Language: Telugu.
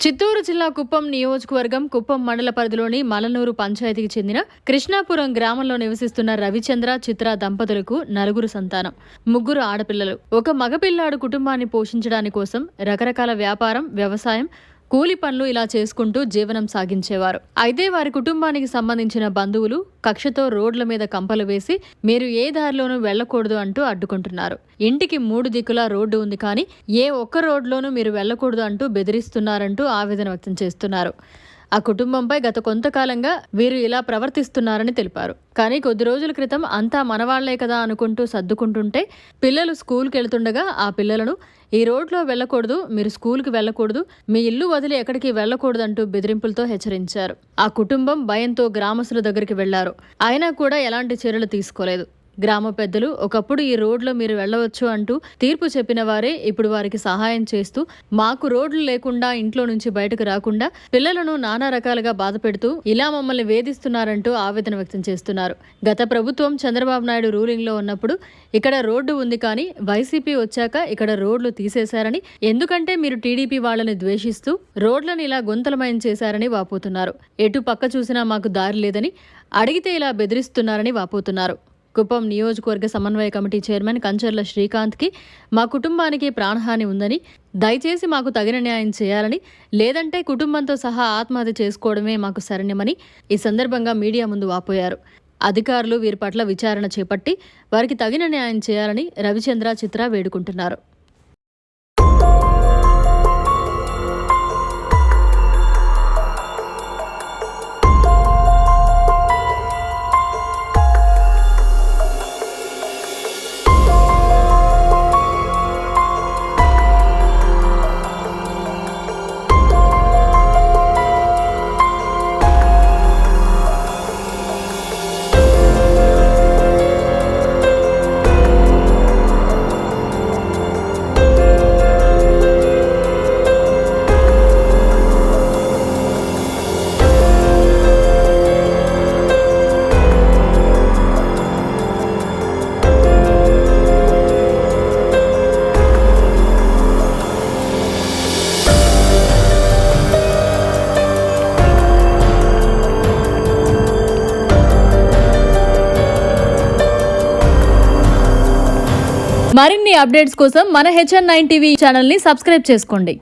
చిత్తూరు జిల్లా కుప్పం నియోజకవర్గం కుప్పం మండల పరిధిలోని మలనూరు పంచాయతీకి చెందిన కృష్ణాపురం గ్రామంలో నివసిస్తున్న రవిచంద్ర చిత్ర దంపతులకు నలుగురు సంతానం ముగ్గురు ఆడపిల్లలు. ఒక మగపిల్లాడు కుటుంబాన్ని పోషించడాని కోసం రకరకాల వ్యాపారం వ్యవసాయం కూలి పనులు ఇలా చేసుకుంటూ జీవనం సాగించేవారు. అయితే వారి కుటుంబానికి సంబంధించిన బంధువులు కక్షతో రోడ్ల మీద కంపలు వేసి మీరు ఏ దారిలోనూ వెళ్ళకూడదు అంటూ అడ్డుకుంటున్నారు. ఇంటికి మూడు దిక్కులా రోడ్డు ఉంది కానీ ఏ ఒక్క రోడ్లోనూ మీరు వెళ్ళకూడదు అంటూ బెదిరిస్తున్నారంటూ ఆవేదన వ్యక్తం చేస్తున్నారు. ఆ కుటుంబంపై గత కొంతకాలంగా వీరు ఇలా ప్రవర్తిస్తున్నారని తెలిపారు. కానీ కొద్ది రోజుల క్రితం అంతా మనవాళ్ళే కదా అనుకుంటూ సర్దుకుంటుంటే పిల్లలు స్కూల్కి వెళ్తుండగా ఆ పిల్లలను ఈ రోడ్లో వెళ్ళకూడదు మీరు స్కూల్కి వెళ్ళకూడదు మీ ఇల్లు వదిలి ఎక్కడికి వెళ్ళకూడదు అంటూ బెదిరింపులతో హెచ్చరించారు. ఆ కుటుంబం భయంతో గ్రామస్తుల దగ్గరికి వెళ్ళారు. అయినా కూడా ఎలాంటి చర్యలు తీసుకోలేదు. గ్రామ పెద్దలు ఒకప్పుడు ఈ రోడ్లో మీరు వెళ్ళవచ్చు అంటూ తీర్పు చెప్పిన వారే ఇప్పుడు వారికి సహాయం చేస్తూ మాకు రోడ్లు లేకుండా ఇంట్లో నుంచి బయటకు రాకుండా పిల్లలను నానా రకాలుగా బాధ పెడుతూ ఇలా మమ్మల్ని వేధిస్తున్నారంటూ ఆవేదన వ్యక్తం చేస్తున్నారు. గత ప్రభుత్వం చంద్రబాబు నాయుడు రూలింగ్లో ఉన్నప్పుడు ఇక్కడ రోడ్డు ఉంది కానీ వైసీపీ వచ్చాక ఇక్కడ రోడ్లు తీసేశారని ఎందుకంటే మీరు టీడీపీ వాళ్ళని ద్వేషిస్తూ రోడ్లను ఇలా గుంతలమయం చేశారని వాపోతున్నారు. ఎటు పక్క చూసినా మాకు దారి లేదని అడిగితే ఇలా బెదిరిస్తున్నారని వాపోతున్నారు. కుప్పం నియోజకవర్గ సమన్వయ కమిటీ చైర్మన్ కంచర్ల శ్రీకాంత్కి మా కుటుంబానికి ప్రాణహాని ఉందని దయచేసి మాకు తగిన న్యాయం చేయాలని లేదంటే కుటుంబంతో సహా ఆత్మహత్య చేసుకోవడమే మాకు శరణ్యమని ఈ సందర్భంగా మీడియా ముందు వాపోయారు. అధికారులు వీరి పట్ల విచారణ చేపట్టి వారికి తగిన న్యాయం చేయాలని రవిచంద్ర చిత్ర వేడుకుంటున్నారు. అప్డేట్స్ కోసం మన హెచ్ఎన్ నైన్ టీవీ ఛానల్ని సబ్స్క్రైబ్ చేసుకోండి.